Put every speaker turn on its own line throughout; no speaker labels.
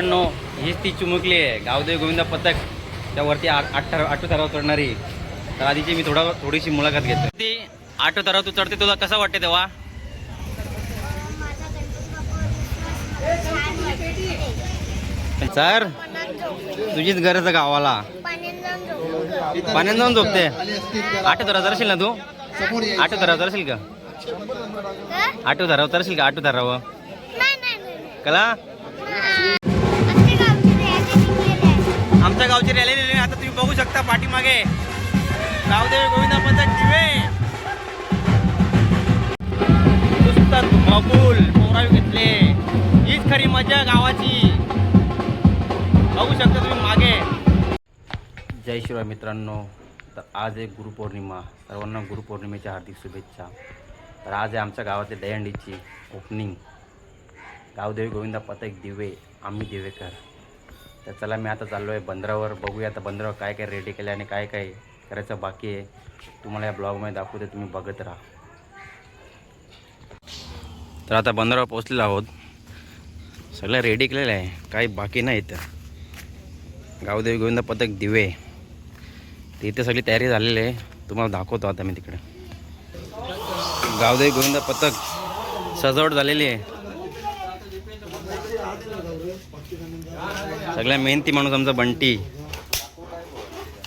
मित्रांनो हीच ती चिमुकली आहे. गावदेव गोविंदा पथक. त्यावरती आठ आठव थराव चढणारी तर आधीची मी थोडा थोडीशी मुलाखत घेतो. ती आठव थराव तू चढते तुला कसं वाटते तेव्हा? सर तुझीच गरज आहे गावाला. पाण्यात जाऊन झोपते. आठव थराव चढशील ना तू? आठव थराव चढशील का? आठव धराव चढशील का? आठव धराव कला? आमच्या गावची रॅली नेली आता तुम्ही बघू शकता पाठीमागे. गावदेवी गोविंदा पथक दिवे पुस्तक मकुल पोरावी घेतले. हीच खरी मजा गावाची. बघू शकता तुम्ही मागे. जय शिवराय मित्रांनो तर आज आहे गुरुपौर्णिमा. सर्वांना गुरुपौर्णिमेच्या हार्दिक शुभेच्छा. तर आज आहे आमच्या गावातल्या दहीहंडीची ओपनिंग गावदेवी गोविंदा पथक दिवे आम्ही दिवेकर. तर चला मी आता चाललो आहे बंदरावर. बघूया आता बंदरावर काय काय रेडी केलं आणि काय काय करायचं बाकी आहे. तुम्हाला या ब्लॉगमध्ये दाखवते तुम्ही बघत राहा. तर आता बंदरावर पोचलेलो आहोत. सगळं रेडी केलेलं आहे. काही बाकी नाही इथं. गावदेवी गोविंदा पथक दिवे. तिथे सगळी तयारी झालेली आहे. तुम्हाला दाखवतो आता मी तिकडे. गावदेवी गोविंदा पथक सजावट झालेली आहे. सगळ्या मेहनती माणूस आमचा बंटी.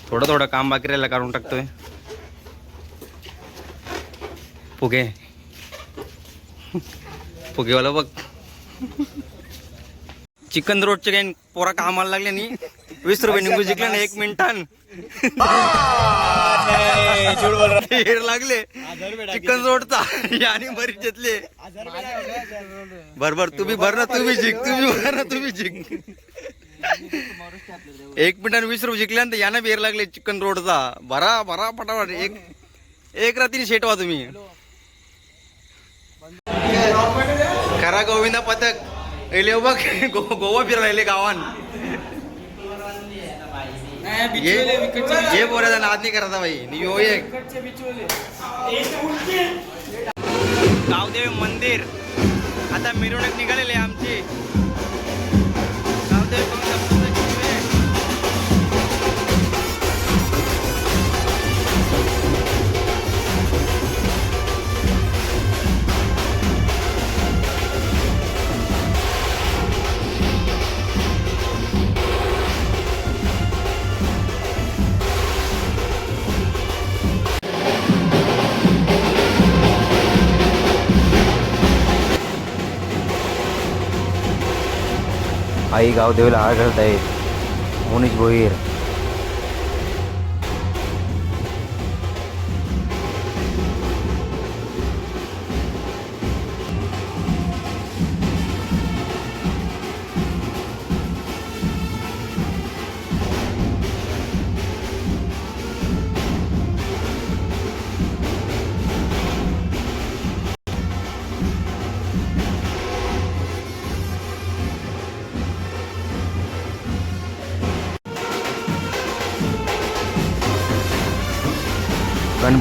थोडं थोडं काम बाकी राहिलं काढून टाकतोय. फुगे. फुगेवाला बघ. चिकन रोडचे काही पोरा कामाला लागले नी वीस रुपये निघू जिंकले ना एक मिनिटान. लागले. चिकन रोडचा आणि बरीच घेतले बर बर तुम्ही भर ना तुम्ही जिंक तुम्ही भर ना तुम्ही जिंक. एक मिनिटाने वीस रुपये जिंकल्यानंतर यानं बेर लागले चिकन रोडचा. भरा भरा फटाफट एक एक रात्री शेटवा तुम्ही. खरा गोविंदा पथक. एले बघ गो गोवा फिरायले गावान. ये ये बोलायचा नाद नाही करायचा बाई. यो एक. गावदेव मंदिर. आता मिरवणूक निघालेली आमची. आई गावदेवीला आळ घालत आहेत मुनीष भोईर.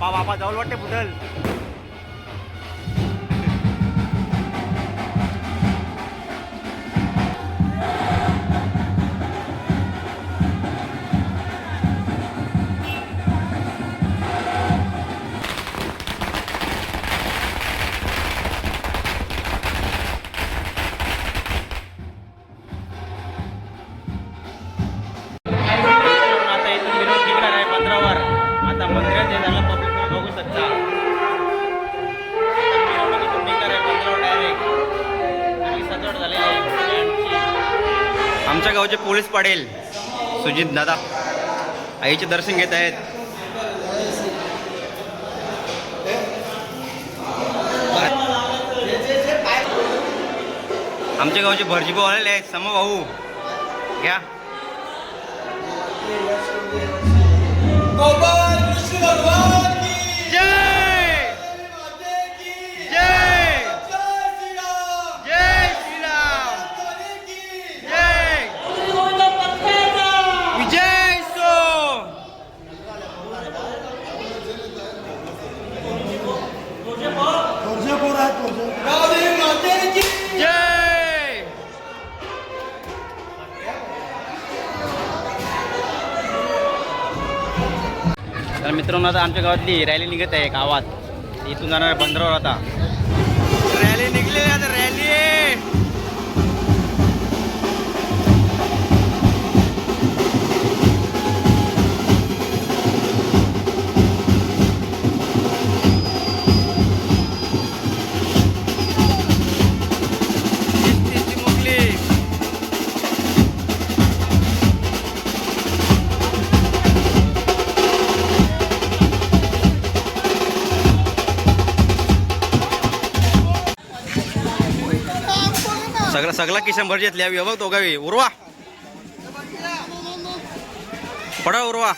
बाबा बाबा जाऊल वाटते बुदल आमच्या गावचे पोलीस पाडेल सुजित दादा. आईचे दर्शन घेत आहेत. आमच्या गावचे भरजीभाऊ आलेले आहेत. समभाऊ घ्या. जय मित्रांनो आता आमच्या गावातली रॅली निघत आहे गावात. इथून जाणार बंदरावर आता. सगळा सगळा किशन भर घेतल्या बघ तो गावी उरवा. पडा उर्वा.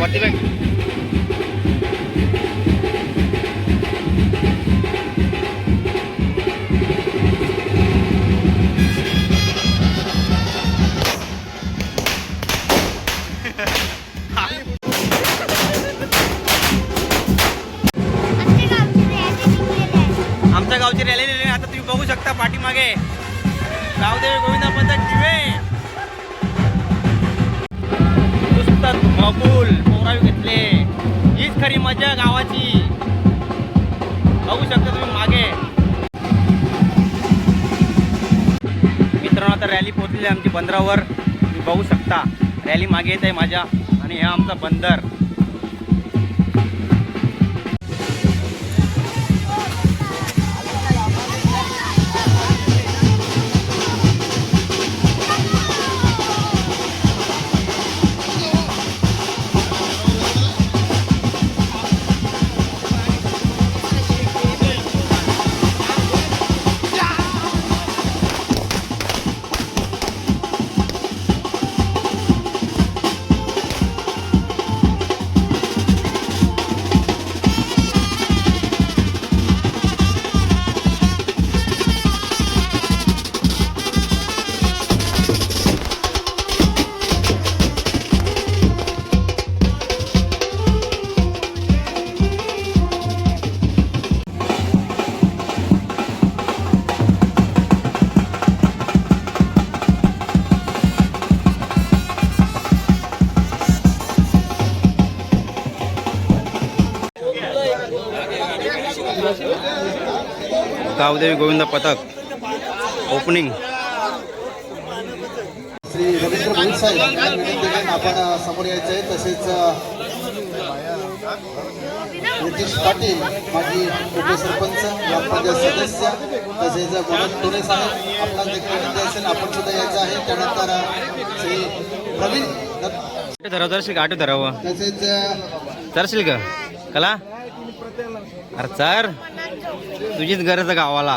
वरती बॅग हीच गावाची बघू शकता तुम्ही मागे. मित्रांनो आता रॅली पोहोचली आमची बंदरावर. तुम्ही बघू शकता. रॅली मागे येत आहे माझ्या आणि हे आमचा बंदर. गावदेवी गोविंद पथक ओपनिंग.
श्री रवींद्र भोईर साहेब आपण समोर यायचं आहे. तसेच नितीश पाटील माजी उपसरपंच ग्रामपंचायत सदस्य तसेच टोरे साहेब आपला विनंती असेल आपण सुद्धा यायचं आहे. त्यानंतर श्री प्रवीण
धराव. जरशील
तसेच अ,
चरशील का? कला? अरे चर. तुझीच गरज आहे गावाला.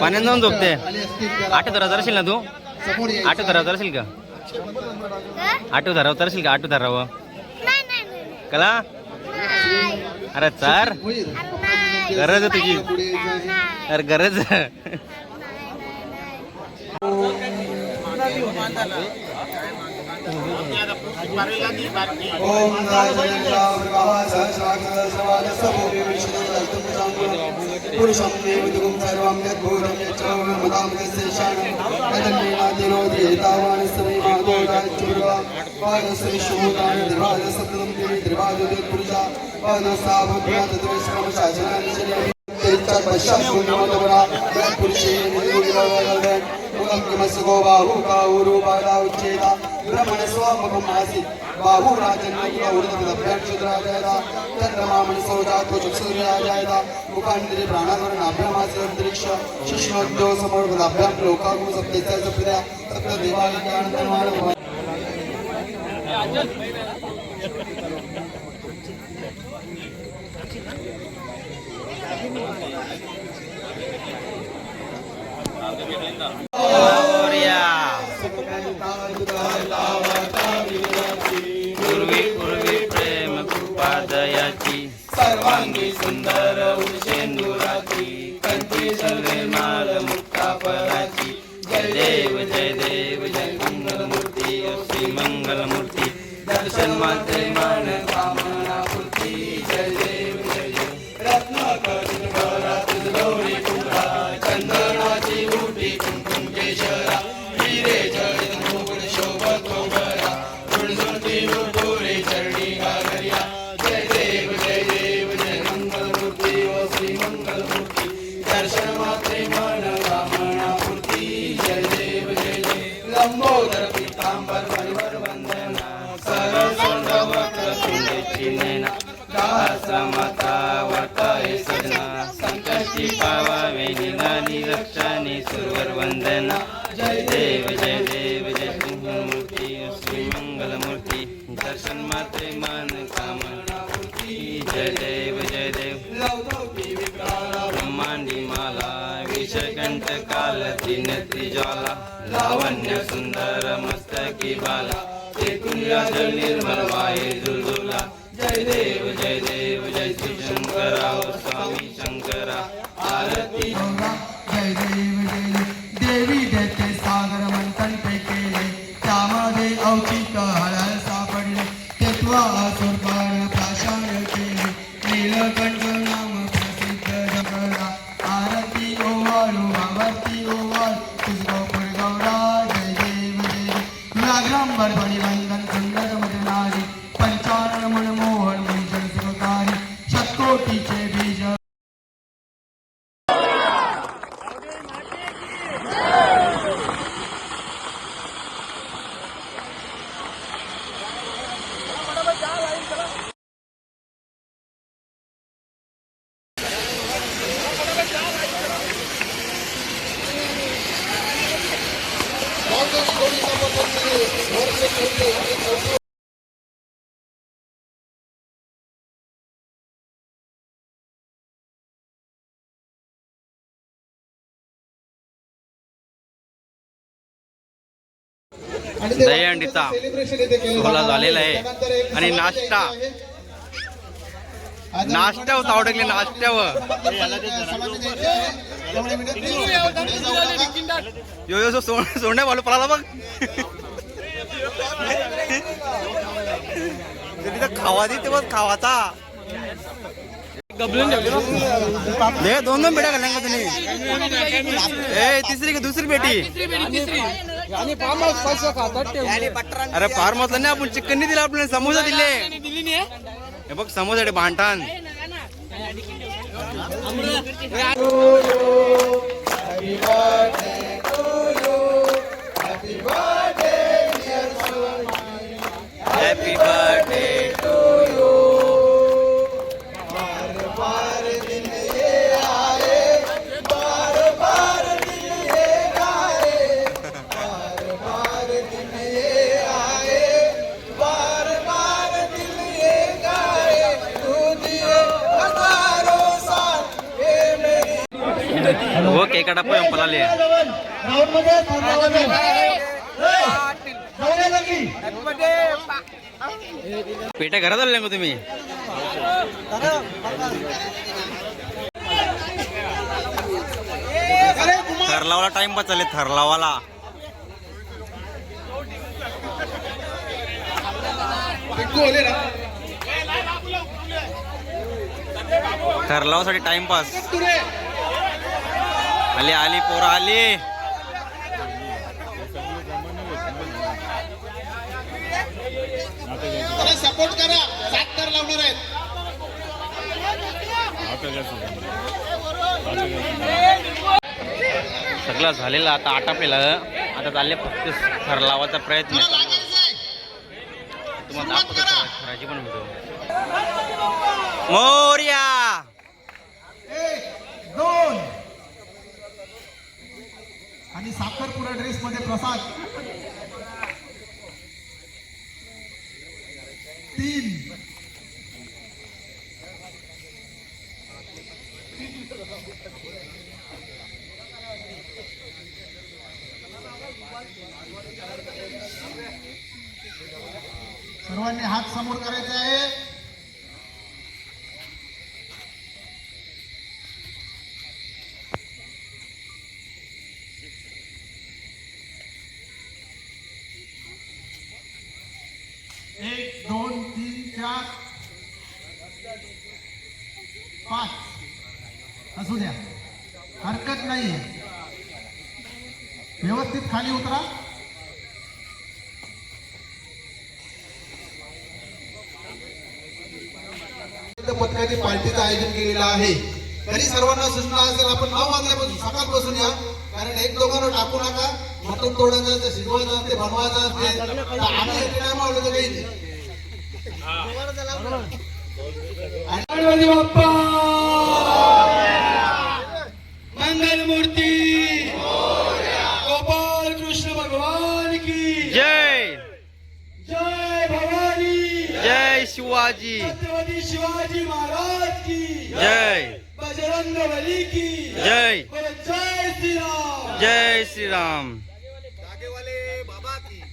पाण्यात जाऊन झोपते
आले असतील त्याला
आठव धराव जरशील ना तू?
समोर यायचं.
आठव धराव जरशील का? आठव धराव तरशील का? आठव धरावं. कला? अरे चर
भोईर
गरज आहे तुझी. अरे गरज.
ओम पुरुषं देवदुगुं सर्वं यद्भूतं यच्चौरं मदामृतस्येषाणं यदन्नेनादिरोधि एतावान् श्रीमाधोराज्यपुरा पादश्रीशोदानि द्रिवादसततं देवी द्रिवादुपुरुषा पादसाभद्रा तद्विश्रम शासनानि शरीरं तेच्चा पश्चात्पुण्यमोदवरा पुरुषे निरुगिरवगल्वेन् मुखं किमस्गो बाहु काहुरु बाला उच्चेता ब्रह्मण स्वमुखम् आसीत् बाहु राजन्य उर्दभ्यां शुद्राजयता चन्द्रमामणि सौजातो चक्षुर्याजयता मुखान्दिरे प्राणावरणाभ्यामास्य अन्तरिक्ष शिष्णोद्यो
पूर्वी पूर्वी प्रेम कृपा दयाची सर्वांगी सुंदर उशेंदुराची कंठी सर्वे माल मुक्ता पराची जय देव जय देव रक्षाने वंदना जय देव जय देव जय सिंह श्री मंगलमूर्ती दर्शन माते मन कामना जय देव जय देव। ब्रह्मांडी माला विषकंठ काल तीन त्रिज्वाला लावण्य सुंदर मस्तकी बाला। ते निर्मल वाये दुर्दुला जय देव जय देव जय श्री शंकरा स्वामी शंकरा। आरती दहीहंडीचा सोहळा झालेला आहे. आणि नाश्ता. नाश्त्यावर तावडकले नाश्त्यावर. यो यो जो सोड सोडण्या वालू पळाला बघ. तिथं खावा दे तेव्हा खावाचा. दे दोन दोन बेटा घालणार का तुम्ही? ए तिसरी का दुसरी बेटी अरे फार म्हटलं नाही आपण चिकन नाही दिलं आपल्याला समोसा दिले. हे बघ समोसा भांडण. हॅपी बर्थडे टप्पा पळाले. पेट्या घरात आले का तुम्ही? थरलावाला टाइम पास चालले थरलावाला थरलावासाठी टाइमपास आली आली पोरं आली.
सपोर्ट करा. सात तर लावणार आहेत.
सगळं झालेलं आता आटापलेलं. आता चालले फक्त थर लावायचा प्रयत्न. तुम्हाला दाखवतो थराची पण मोर्या
एक दोन आणि साखरपुरा ड्रेस मध्ये प्रसाद. तीन. सर्वांनी हात समोर करायचे आहे. पाच. असू द्या. हरकत नाही व्यवस्थित खाली उतरा. पथकाने पार्टीचं आयोजन केलेलं आहे. तरी सर्वांना सूचना असेल आपण नऊ वाजल्यापासून सकाळपासून या. कारण एक दोघांना टाकू नका. मटण तोडायचं असते शिजवायचं असते बनवायचं असते. तर आम्ही तर काही नाही.
गणपती बाप्पा मंगल मूर्ती गोपाल कृष्ण भगवान की
जय।
जय भवानी
जय शिवाजी।
छत्रपती शिवाजी महाराज की
जय।
बजरंग बली की
जय।
जय श्रीराम
जय श्रीराम।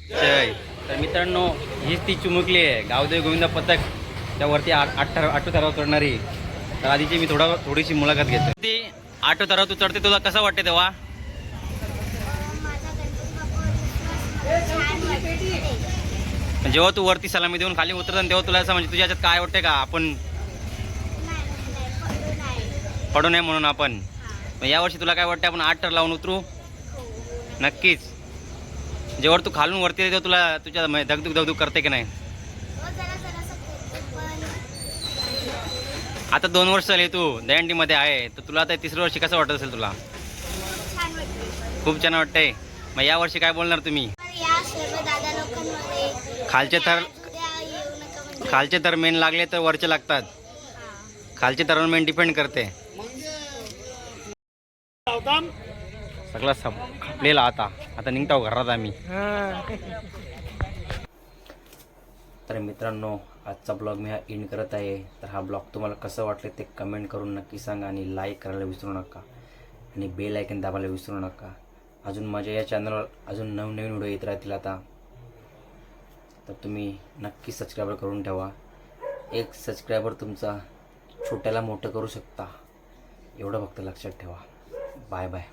जय। तर मित्रांनो हीच ती चुमुकली आहे गावदेव गोविंद पथक. त्यावरती आठ आठव ठराव आठो तर आधीची मी थोडा थोडीशी मुलाखत घेतो ती आठो थराव तू चढते तुला कसं वाटते तेव्हा? जेव्हा तू वरती सलामी देऊन खाली उतरत तेव्हा तुला असं म्हणजे तुझ्या काय वाटते का? आपण पडू नये म्हणून आपण. यावर्षी तुला काय वाटतं आपण आठ टर लावून उतरू? नक्कीच. जेव्हा तू खालून वरती तेव्हा तुला तुझ्या धगधुक धगधुक करते की नाही? आता दोन वर्ष झाली तू दहीहंडीमध्ये आहे तर तुला आता तिसरं वर्षी कसं वाटत असेल तुला? खूप छान वाटतंय. मग या वर्षी काय बोलणार तुम्ही?
या सर्व दादा लोकांमध्ये
खालचे थर
म्हणजे
खालचे तर मेन लागले तर वरचे लागतात. खालचे तर मेन डिपेंड करते. सगळा सब खपलेला आता. आता निघताव घरात आम्ही. तर मित्रांनो आजचा ब्लॉग मी हा एंड करत आहे. तर हा ब्लॉग तुम्हाला कसं वाटलं ते कमेंट करून नक्की सांगा आणि लाईक करायला विसरू नका. आणि बेल आयकन दाबायला विसरू नका. अजून माझ्या या चॅनलवर अजून नवनवीन व्हिडिओ येत राहतील आता. तर तुम्ही नक्की सबस्क्रायबर करून ठेवा. एक सबस्क्रायबर तुमचा छोट्याला मोठं करू शकता. एवढं फक्त लक्षात ठेवा. Bye bye